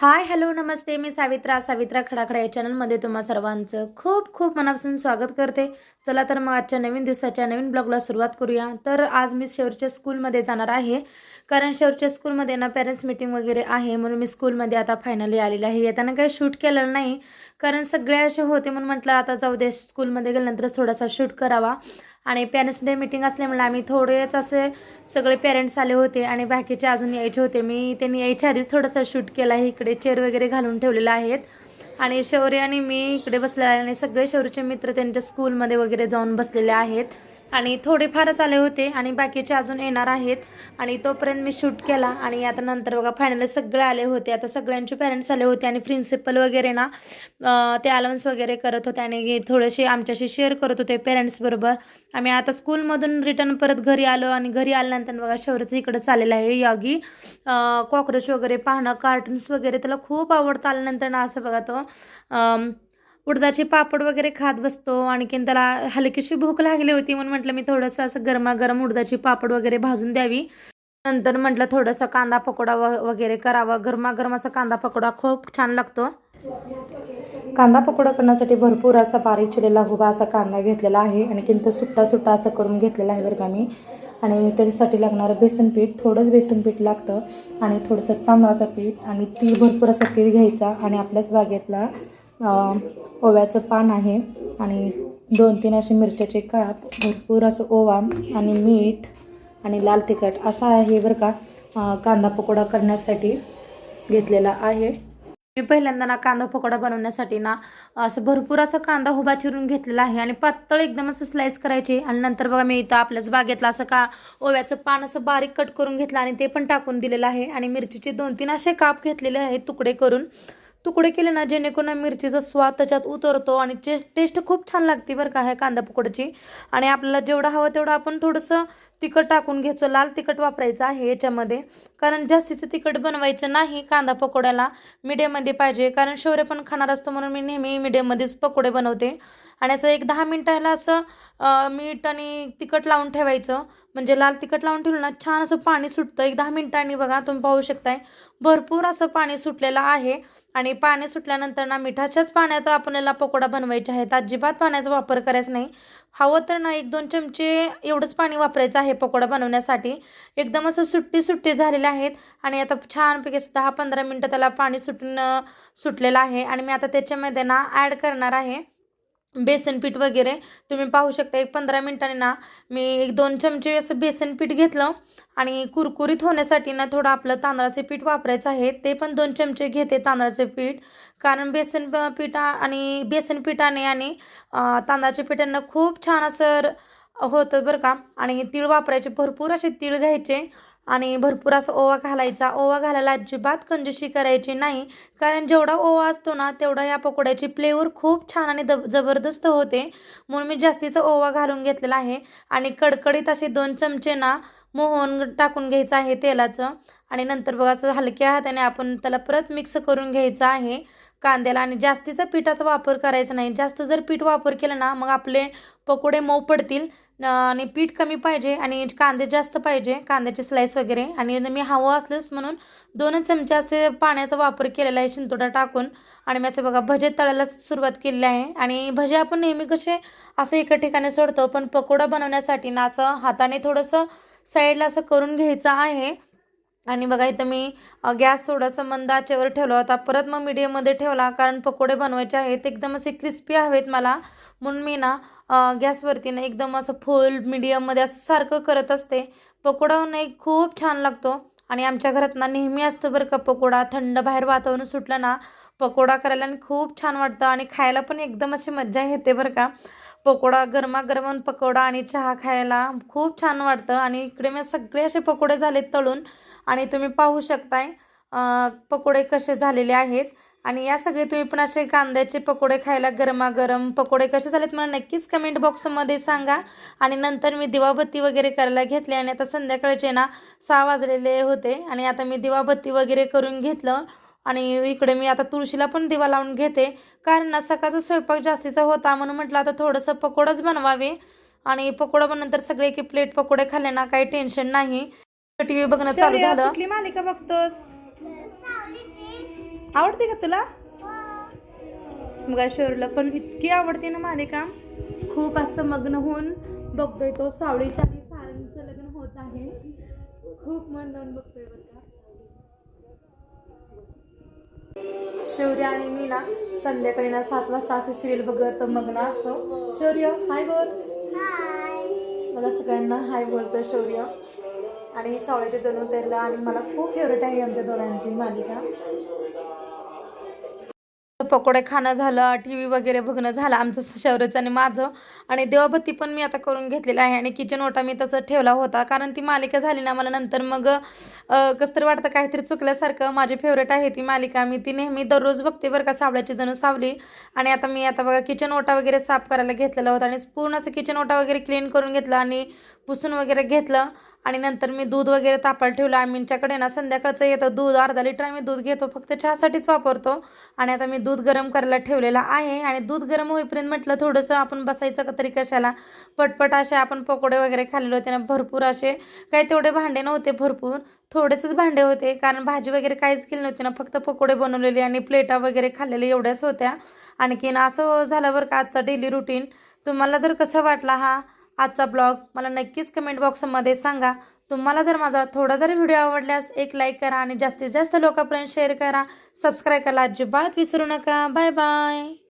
Hi hello नमस्ते. मी सावित्रा. सावित्रा खडाखडा या चॅनलमध्ये तुम्हा सर्वांचं खूप खूप मनापासून स्वागत करते. चला तर मग आजच्या नवीन दिवसाच्या नवीन ब्लॉगला सुरुवात करूया. तर आज मी शेवटच्या स्कूलमध्ये जाणार आहे. कारण शेवटच्या स्कूलमध्ये ना पॅरेंट्स मीटिंग वगैरे आहे. म्हणून मी स्कूलमध्ये आता फायनली आलेले आहे. येताना काही शूट केलेलं नाही. कारण सगळे असे होते म्हणून म्हटलं आता जाऊ दे स्कूलमध्ये गेल्यानंतरच थोडासा शूट करावा. आणि पॅरेंट्स डे मीटिंग असल्यामुळे आम्ही थोडेच असे सगळे पेरेंट्स आले होते आणि बाकीचे अजून यायचे होते. मी त्यांनी यायच्या आधीच थोडंसं शूट केला आहे. इकडे चेअर वगैरे घालून ठेवलेलं आहेत. आणि शौर्य आणि मी इकडे बसलेले आहे आणि सगळे शौर्यचे मित्र त्यांच्या स्कूलमध्ये वगैरे जाऊन बसलेले आहेत. आणि थोडेफारच आले होते आणि बाकीचे अजून येणार आहेत. आणि तोपर्यंत मी शूट केला आणि आता नंतर बघा फायनली सगळे आले होते. आता सगळ्यांचे पॅरेंट्स आले होते आणि प्रिन्सिपल वगैरे ना ते अलाउन्स वगैरे करत होते आणि थोडेसे आमच्याशी शेअर करत होते पेरेंट्सबरोबर आम्ही आता स्कूलमधून रिटर्न परत घरी आलो आणि घरी आल्यानंतर बघा शौर्यचं इकडं चाललेलं आहे यागी. कॉक्रोच वगैरे पाहणं कार्टून्स वगैरे त्याला खूप आवडतं आल्यानंतर ना असं बघा तो उडदाचे पापड वगैरे खात बसतो. आणखीन त्याला हलकीशी भूक लागली होती म्हणून म्हटलं मी थोडंसं असं गरमागरम उडदाची पापड वगैरे भाजून द्यावी. नंतर म्हटलं थोडंसं कांदा पकोडा व वगैरे करावा. गरमागरम असा कांदा पकोडा खूप छान लागतो. कांदा पकोडा करण्यासाठी भरपूर असा बारीक चिरलेला हुबा असा कांदा घेतलेला आहे. आणखीन तर सुट्टा सुट्टा असं करून घेतलेला आहे बरं का मी. आणि त्याच्यासाठी लागणारं बेसन पीठ थोडंच बेसन पीठ लागतं. आणि थोडंसं तांदळाचं पीठ आणि तीळ भरपूर असं तीळ घ्यायचा आणि आपल्याच बागेतला ओव्याचं पान आहे आणि दोन तीन असे मिरच्याचे काप भरपूर असं ओवा आणि मीठ आणि लाल तिखट असा आहे बरं का कांदा पकोडा करण्यासाठी घेतलेला आहे. मी पहिल्यांदा ना कांदा पकोडा बनवण्यासाठी ना असं भरपूर असा कांदा उभा चिरून घेतलेला आहे आणि पातळ एकदम असं स्लाईस करायचे आणि नंतर बघा मी इथं आपल्याच बागेतलं असं का ओव्याचं पान असं बारीक कट करून घेतलं आणि ते पण टाकून दिलेलं आहे आणि मिरचीचे दोन तीन असे काप घेतलेले आहेत तुकडे करून. तुकडे केले ना जेणेकरून मिरचीचा स्वाद त्याच्यात उतरतो आणि चे टेस्ट खूप छान लागते बरं का ह्या कांदा पकोडची. आणि आपल्याला जेवढं हवं तेवढं आपण थोडंसं तिखट टाकून घ्यायचं लाल तिखट वापरायचं आहे याच्यामध्ये. कारण जास्तीचं तिखट बनवायचं नाही कांदा पकोड्याला मिडियममध्ये पाहिजे. कारण शौर्य पण खाणार असतो म्हणून मी नेहमी मिडियममध्येच पकोडे बनवते. आणि असं एक दहा मिनटाला असं मीठ आणि तिखट लावून ठेवायचं. म्हणजे लाल तिखट लावून ठेवलं ना छान असं पाणी सुटतं. एक दहा मिनटांनी बघा तुम्ही पाहू शकताय. भरपूर असं पाणी सुटलेलं आहे. आणि पाणी सुटल्यानंतर ना मिठाच्याच पाण्यात आपल्याला पकोडा बनवायचे आहेत. अजिबात पाण्याचा वापर करायचा नाही. हवं तर ना एक दोन चमचे एवढंच पाणी वापरायचं आहे पकोडा बनवण्यासाठी. एकदम असं सुट्टी सुट्टी झालेले आहेत आणि आता छानपैकी दहा पंधरा मिनटं त्याला पाणी सुटणं सुटलेलं आहे आणि मी आता त्याच्यामध्ये ना ॲड करणार आहे. बेसन पीठ वगैरे तुम्ही पाहू शकता एक पंधरा मिनटांनी ना मी एक दोन चमचे असं बेसन पीठ घेतलं आणि कुरकुरीत होण्यासाठी ना थोडं आपलं तांदळाचे पीठ वापरायचं आहे. ते पण दोन चमचे घेते तांदळाचे पीठ. कारण बेसन प- पिठा आणि बेसन पिठाने आणि तांदळाच्या पिठांना खूप छान असं होतं बरं का. आणि तीळ वापरायचे भरपूर असे तीळ घ्यायचे. आणि भरपूर असा ओवा घालायचा. ओवा घालायला अजिबात कंजूशी करायची नाही. कारण जेवढा ओवा असतो ना तेवढा या पकोड्याची फ्लेवर खूप छान आणि दब जबरदस्त होते. म्हणून मी जास्तीचा ओवा घालून घेतलेला आहे. आणि कडकडीत असे दोन चमचे ना मोहन टाकून घ्यायचं आहे तेलाचं. आणि नंतर बघा असं हलक्या हाताने आपण त्याला परत मिक्स करून घ्यायचं आहे कांद्याला. आणि जास्तीचा पिठाचा वापर करायचा नाही. जास्त जर पीठ वापर केला ना मग आपले पकोडे मऊ पडतील. आणि पीठ कमी पाहिजे आणि कांदे जास्त पाहिजे कांद्याचे स्लाईस वगैरे. आणि मी हवं असलंच म्हणून दोनच चमचे असे पाण्याचा वापर केलेला आहे शिंतोडा टाकून. आणि मी असं बघा भजे तळायला सुरुवात केलेली आहे. आणि भजे आपण नेहमी कसे असं एका ठिकाणी सोडतो पण पकोडा बनवण्यासाठी ना असं हाताने थोडंसं साईडला असं करून घ्यायचं आहे. आणि बघा इथं मी गॅस थोडासा मंद आचेवर ठेवला होता. परत मग मीडियममध्ये ठेवला कारण पकोडे बनवायचे आहेत. एकदम असे क्रिस्पी हवेत मला. म्हणून मी ना गॅसवरती ना एकदम असं फुल मीडियममध्ये असं सारखं करत असते. पकोडा हो नाही खूप छान लागतो. आणि आमच्या घरात ना नेहमी असतं बरं का पकोडा. थंड बाहेर वातावरण सुटलं ना पकोडा करायला आणि खूप छान वाटतं. आणि खायला पण एकदम अशी मज्जा येते बरं का. पकोडा गरमागरम पकोडा आणि चहा खायला खूप छान वाटतं. आणि इकडे मी सगळे असे पकोडे झालेत तळून. आणि तुम्ही पाहू शकताय पकोडे कसे झालेले आहेत. आणि या सगळे तुम्ही पण असे कांद्याचे पकोडे खायला गरमागरम पकोडे कसे झालेत मला नक्कीच कमेंट बॉक्समध्ये सांगा. आणि नंतर मी दिवाबत्ती वगैरे करायला घेतली आणि आता संध्याकाळचे ना सहा वाजलेले होते आणि आता मी दिवाबत्ती वगैरे करून घेतलं. आणि इकडे मी आता तुळशीला पण दिवा लावून घेते. कारण ना सकाळचा स्वयंपाक जास्तीचा होता म्हणून म्हटलं आता थोडंसं पकोडंच बनवावे. आणि पकोडा नंतर सगळे की प्लेट पकोडे खाल्ले ना काही टेन्शन नाही. टी व्ही बघणं चालू शौर्य, झालं. कुठली मालिका बघतोस? आवडते का तुला? मग शोरला पण इतकी आवडते ना मालिका. खूप असं मग्न होऊन बघतोय तो सावळीच्या आणि सारंगचं लग्न होत आहे. खूप मन लावून बघतोय बरं का. शौर्य आणि मी ना संध्याकाळी ना सात वाजता असे सिरियल बघत मग्न असतो. शौर्य हाय बोल. मला सगळ्यांना हाय बोलतो शौर्य. आणि सावळीचे जणू त्याला आणि मला खूप फेवरेट आहे आमच्या दोघांची मालिका. पकोडे खाणं झालं टी व्ही वगैरे बघणं झालं आमचं शौर्यचं आणि माझं. आणि देवाबत्ती पण मी आता करून घेतलेलं आहे आणि किचन ओटा मी तसं ठेवला होता. कारण ती मालिका झाली ना मला नंतर मग कसं तरी वाटतं काहीतरी चुकल्यासारखं माझी फेवरेट आहे ती मालिका. मी ती नेहमी दररोज बघते बरं का सावळ्याची जणू सावली. आणि आता मी आता बघा किचन ओटा वगैरे साफ करायला घेतलेला होता आणि पूर्ण असं किचन ओटा वगैरे क्लीन करून घेतलं आणि पुसून वगैरे घेतलं. आणि नंतर मी दूध वगैरे तापायला ठेवलं. आणि आमच्याकडे ना संध्याकाळचं येतं दूध अर्धा लिटर आम्ही दूध घेतो. फक्त चहासाठीच वापरतो. आणि आता मी दूध गरम करायला ठेवलेलं आहे. आणि दूध गरम होईपर्यंत म्हटलं थोडंसं आपण बसायचं का तरी कशाला? पटपट असे आपण पकोडे वगैरे खाल्लेले होते ना भरपूर असे. काही तेवढे भांडे नव्हते भरपूर. थोडेच भांडे होते. कारण भाजी वगैरे काहीच केली नव्हती ना. फक्त पकोडे बनवलेले आणि प्लेटा वगैरे खाल्लेले एवढ्याच होत्या. आणखीन असं झालं बरं का आजचा डेली रुटीन. तुम्हाला जर कसं वाटला हा आजचा ब्लॉग मला नक्कीच कमेंट बॉक्समध्ये सांगा. तुम्हाला जर माझा थोडा जरी व्हिडिओ आवडल्यास एक लाईक करा आणि जास्तीत जास्त लोकांपर्यंत शेअर करा. सबस्क्राईब करायला अजिबात विसरू नका. Bye bye